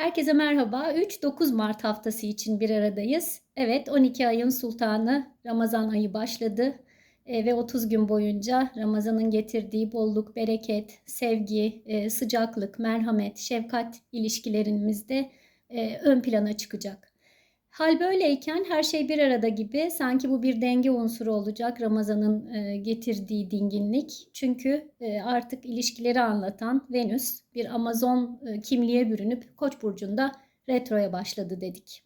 Herkese merhaba. 3-9 Mart haftası için bir aradayız. Evet 12 ayın sultanı Ramazan ayı başladı. E, ve 30 gün boyunca Ramazan'ın getirdiği bolluk, bereket, sevgi, e, sıcaklık, merhamet, şefkat ilişkilerimizde e, ön plana çıkacak. Hal böyleyken her şey bir arada gibi sanki bu bir denge unsuru olacak Ramazan'ın e, getirdiği dinginlik. Çünkü e, artık ilişkileri anlatan Venüs bir Amazon e, kimliğe bürünüp Koç burcunda retroya başladı dedik.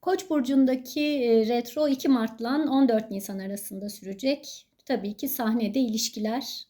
Koç burcundaki retro 2 Mart'la 14 Nisan arasında sürecek. Tabii ki sahnede ilişkiler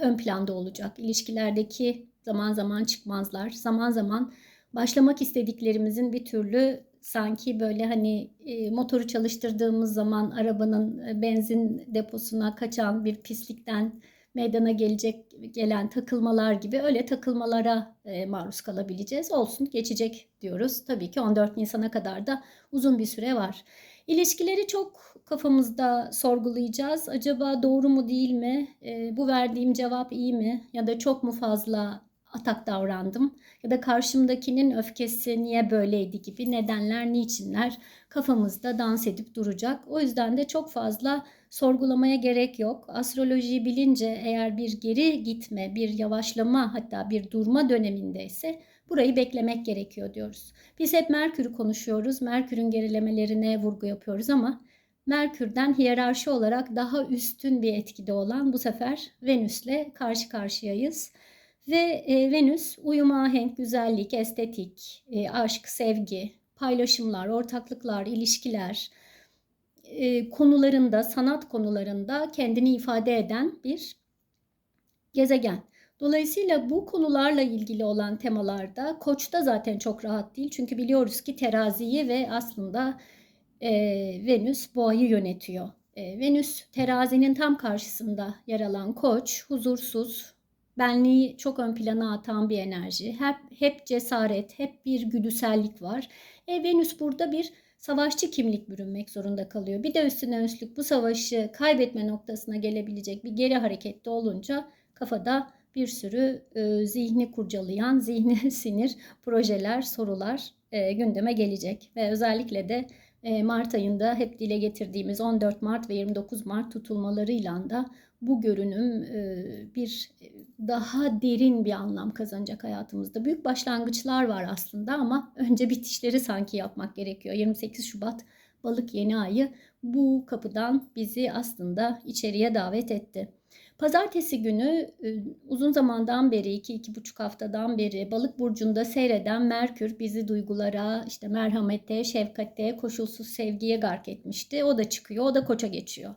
ön planda olacak. İlişkilerdeki zaman zaman çıkmazlar, zaman zaman başlamak istediklerimizin bir türlü sanki böyle hani e, motoru çalıştırdığımız zaman arabanın e, benzin deposuna kaçan bir pislikten meydana gelecek gelen takılmalar gibi öyle takılmalara e, maruz kalabileceğiz. Olsun geçecek diyoruz. Tabii ki 14 Nisan'a kadar da uzun bir süre var. İlişkileri çok kafamızda sorgulayacağız. Acaba doğru mu değil mi? E, bu verdiğim cevap iyi mi? Ya da çok mu fazla atak davrandım ya da karşımdakinin öfkesi niye böyleydi gibi nedenler, niçinler kafamızda dans edip duracak. O yüzden de çok fazla sorgulamaya gerek yok. Astrolojiyi bilince eğer bir geri gitme, bir yavaşlama hatta bir durma dönemindeyse burayı beklemek gerekiyor diyoruz. Biz hep Merkür'ü konuşuyoruz. Merkür'ün gerilemelerine vurgu yapıyoruz ama Merkür'den hiyerarşi olarak daha üstün bir etkide olan bu sefer Venüs'le karşı karşıyayız. Ve e, Venüs uyum, ahenk, güzellik, estetik, e, aşk, sevgi, paylaşımlar, ortaklıklar, ilişkiler e, konularında, sanat konularında kendini ifade eden bir gezegen. Dolayısıyla bu konularla ilgili olan temalarda Koç'ta zaten çok rahat değil. Çünkü biliyoruz ki teraziyi ve aslında e, Venüs boğayı yönetiyor. E, Venüs terazinin tam karşısında yer alan Koç, huzursuz, benliği çok ön plana atan bir enerji. Hep, hep cesaret, hep bir güdüsellik var. E, Venüs burada bir savaşçı kimlik bürünmek zorunda kalıyor. Bir de üstüne üstlük bu savaşı kaybetme noktasına gelebilecek bir geri harekette olunca kafada bir sürü e, zihni kurcalayan, zihni sinir projeler, sorular e, gündeme gelecek. Ve özellikle de Mart ayında hep dile getirdiğimiz 14 Mart ve 29 Mart tutulmalarıyla da bu görünüm e, bir daha derin bir anlam kazanacak hayatımızda. Büyük başlangıçlar var aslında ama önce bitişleri sanki yapmak gerekiyor. 28 Şubat balık yeni ayı bu kapıdan bizi aslında içeriye davet etti. Pazartesi günü uzun zamandan beri, iki iki buçuk haftadan beri balık burcunda seyreden Merkür bizi duygulara, işte merhamete, şefkate, koşulsuz sevgiye gark etmişti. O da çıkıyor, o da koça geçiyor.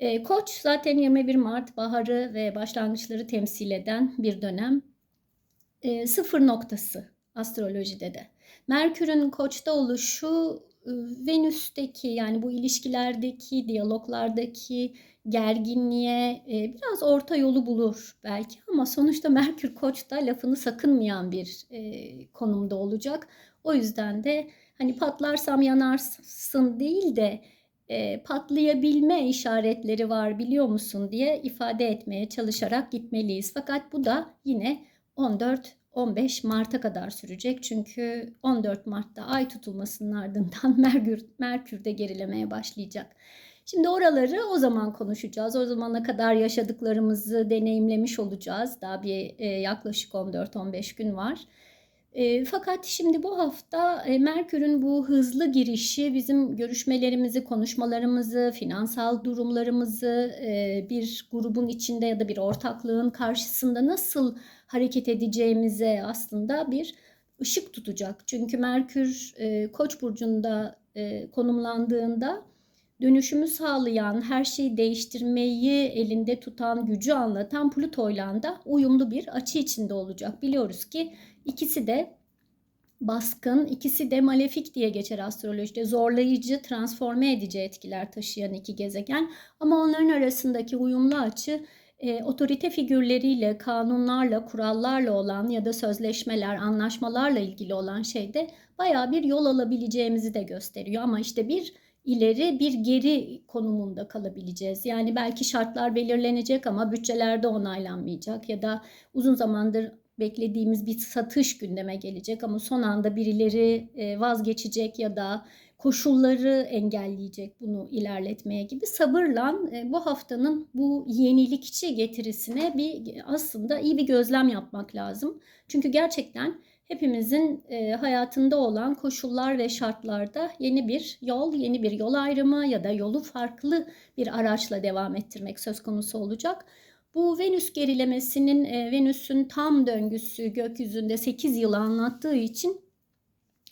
E, Koç zaten 21 Mart baharı ve başlangıçları temsil eden bir dönem. E, sıfır noktası astrolojide de. Merkür'ün Koç'ta oluşu e, Venüs'teki yani bu ilişkilerdeki, diyaloglardaki gerginliğe e, biraz orta yolu bulur belki ama sonuçta Merkür Koç'ta lafını sakınmayan bir e, konumda olacak. O yüzden de hani patlarsam yanarsın değil de e, patlayabilme işaretleri var biliyor musun diye ifade etmeye çalışarak gitmeliyiz. Fakat bu da yine 14 15 Mart'a kadar sürecek. Çünkü 14 Mart'ta ay tutulmasının ardından Merkür, Merkür de gerilemeye başlayacak. Şimdi oraları o zaman konuşacağız. O zamana kadar yaşadıklarımızı deneyimlemiş olacağız. Daha bir e, yaklaşık 14-15 gün var. E, fakat şimdi bu hafta e, Merkür'ün bu hızlı girişi bizim görüşmelerimizi, konuşmalarımızı, finansal durumlarımızı e, bir grubun içinde ya da bir ortaklığın karşısında nasıl hareket edeceğimize aslında bir ışık tutacak. Çünkü Merkür e, Koç burcunda e, konumlandığında dönüşümü sağlayan, her şeyi değiştirmeyi elinde tutan, gücü anlatan Plüto'yla da uyumlu bir açı içinde olacak. Biliyoruz ki ikisi de baskın, ikisi de malefik diye geçer astrolojide. Zorlayıcı, transforme edici etkiler taşıyan iki gezegen. Ama onların arasındaki uyumlu açı e, otorite figürleriyle, kanunlarla, kurallarla olan ya da sözleşmeler, anlaşmalarla ilgili olan şeyde baya bir yol alabileceğimizi de gösteriyor. Ama işte bir ileri bir geri konumunda kalabileceğiz. Yani belki şartlar belirlenecek ama bütçelerde onaylanmayacak ya da uzun zamandır beklediğimiz bir satış gündeme gelecek ama son anda birileri e, vazgeçecek ya da koşulları engelleyecek bunu ilerletmeye gibi sabırla e, bu haftanın bu yenilikçi getirisine bir aslında iyi bir gözlem yapmak lazım. Çünkü gerçekten hepimizin e, hayatında olan koşullar ve şartlarda yeni bir yol, yeni bir yol ayrımı ya da yolu farklı bir araçla devam ettirmek söz konusu olacak. Bu Venüs gerilemesinin e, Venüs'ün tam döngüsü gökyüzünde 8 yıl anlattığı için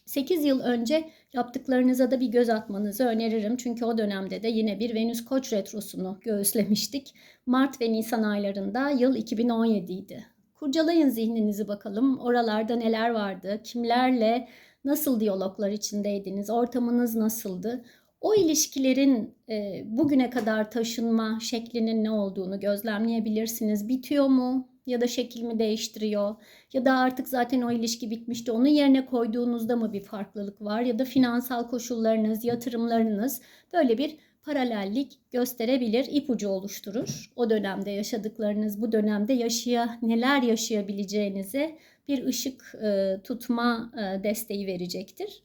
8 yıl önce yaptıklarınıza da bir göz atmanızı öneririm. Çünkü o dönemde de yine bir Venüs Koç retrosunu göğüslemiştik. Mart ve Nisan aylarında yıl 2017 idi. Kurcalayın zihninizi bakalım. Oralarda neler vardı? Kimlerle nasıl diyaloglar içindeydiniz? Ortamınız nasıldı? O ilişkilerin e, bugüne kadar taşınma şeklinin ne olduğunu gözlemleyebilirsiniz. Bitiyor mu? Ya da şekil mi değiştiriyor? Ya da artık zaten o ilişki bitmişti. Onun yerine koyduğunuzda mı bir farklılık var? Ya da finansal koşullarınız, yatırımlarınız böyle bir paralellik gösterebilir, ipucu oluşturur. O dönemde yaşadıklarınız, bu dönemde yaşaya neler yaşayabileceğinize bir ışık e, tutma e, desteği verecektir.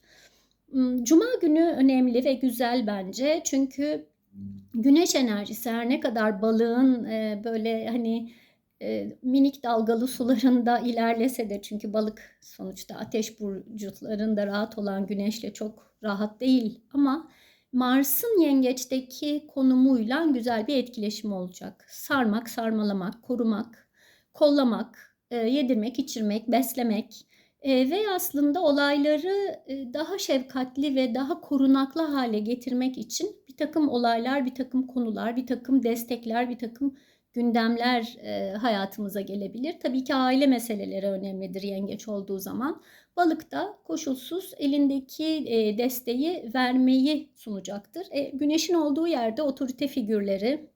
Hmm, Cuma günü önemli ve güzel bence. Çünkü güneş enerjisi her ne kadar balığın e, böyle hani e, minik dalgalı sularında ilerlese de çünkü balık sonuçta ateş burçlarında rahat olan güneşle çok rahat değil ama Mars'ın yengeçteki konumuyla güzel bir etkileşim olacak. Sarmak, sarmalamak, korumak, kollamak, e, yedirmek, içirmek, beslemek e, ve aslında olayları e, daha şefkatli ve daha korunaklı hale getirmek için bir takım olaylar, bir takım konular, bir takım destekler, bir takım gündemler hayatımıza gelebilir. Tabii ki aile meseleleri önemlidir yengeç olduğu zaman. Balık da koşulsuz elindeki e, desteği vermeyi sunacaktır. E, güneşin olduğu yerde otorite figürleri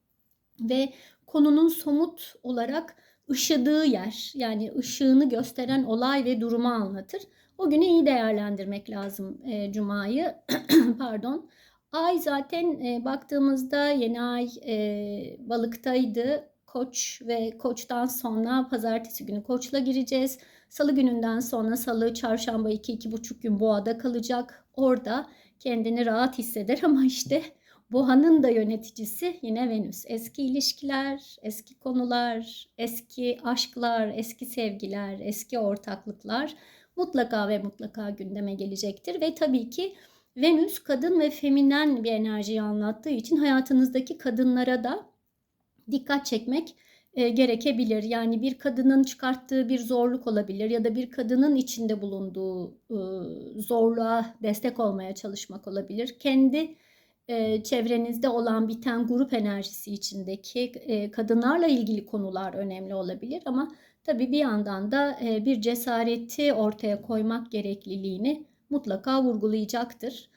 ve konunun somut olarak ışıdığı yer yani ışığını gösteren olay ve durumu anlatır. O günü iyi değerlendirmek lazım e, Cuma'yı. Pardon. Ay zaten e, baktığımızda yeni ay e, balıktaydı. Koç ve koçtan sonra pazartesi günü koçla gireceğiz. Salı gününden sonra salı, çarşamba 2-2,5 gün boğada kalacak. Orada kendini rahat hisseder ama işte boğanın da yöneticisi yine Venüs. Eski ilişkiler, eski konular, eski aşklar, eski sevgiler, eski ortaklıklar mutlaka ve mutlaka gündeme gelecektir. Ve tabii ki Venüs kadın ve feminen bir enerjiyi anlattığı için hayatınızdaki kadınlara da dikkat çekmek e, gerekebilir. Yani bir kadının çıkarttığı bir zorluk olabilir ya da bir kadının içinde bulunduğu e, zorluğa destek olmaya çalışmak olabilir. Kendi e, çevrenizde olan biten grup enerjisi içindeki e, kadınlarla ilgili konular önemli olabilir ama tabii bir yandan da e, bir cesareti ortaya koymak gerekliliğini mutlaka vurgulayacaktır.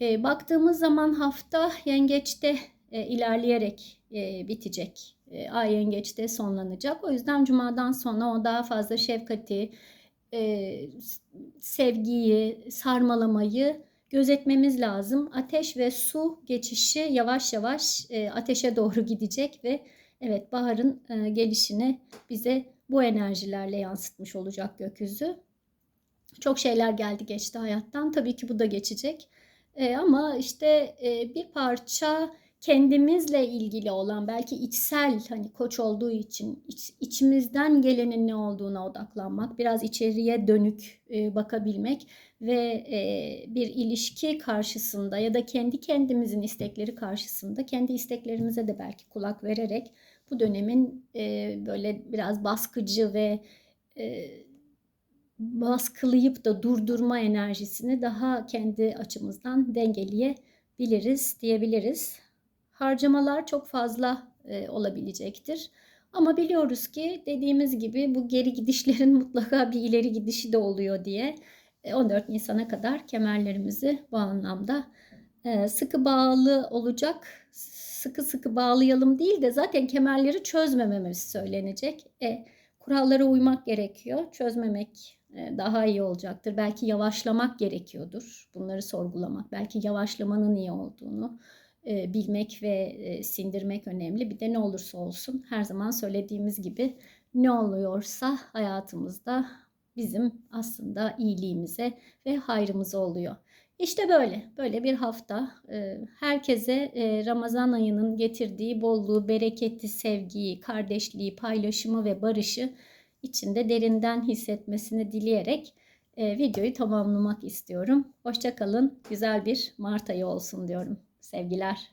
E, baktığımız zaman hafta yengeçte e, ilerleyerek e, bitecek. E, ay yengeçte sonlanacak. O yüzden cumadan sonra o daha fazla şefkati, e, sevgiyi, sarmalamayı gözetmemiz lazım. Ateş ve su geçişi yavaş yavaş e, ateşe doğru gidecek ve evet baharın e, gelişini bize bu enerjilerle yansıtmış olacak gökyüzü. Çok şeyler geldi geçti hayattan. Tabii ki bu da geçecek. E, ama işte e, bir parça kendimizle ilgili olan belki içsel hani koç olduğu için iç, içimizden gelenin ne olduğuna odaklanmak, biraz içeriye dönük e, bakabilmek ve e, bir ilişki karşısında ya da kendi kendimizin istekleri karşısında kendi isteklerimize de belki kulak vererek bu dönemin e, böyle biraz baskıcı ve e, baskılayıp da durdurma enerjisini daha kendi açımızdan dengeleyebiliriz diyebiliriz harcamalar çok fazla e, olabilecektir. Ama biliyoruz ki dediğimiz gibi bu geri gidişlerin mutlaka bir ileri gidişi de oluyor diye 14 e, Nisan'a kadar kemerlerimizi bu anlamda e, sıkı bağlı olacak. Sıkı sıkı bağlayalım değil de zaten kemerleri çözmememiz söylenecek. E, kurallara uymak gerekiyor. Çözmemek e, daha iyi olacaktır. Belki yavaşlamak gerekiyordur. Bunları sorgulamak. Belki yavaşlamanın iyi olduğunu bilmek ve sindirmek önemli. Bir de ne olursa olsun her zaman söylediğimiz gibi ne oluyorsa hayatımızda bizim aslında iyiliğimize ve hayrımıza oluyor. İşte böyle, böyle bir hafta. Ee, Herkese e, Ramazan ayının getirdiği bolluğu, bereketi, sevgiyi, kardeşliği, paylaşımı ve barışı içinde derinden hissetmesini dileyerek e, videoyu tamamlamak istiyorum. Hoşçakalın, güzel bir Mart ayı olsun diyorum. Sevgiler.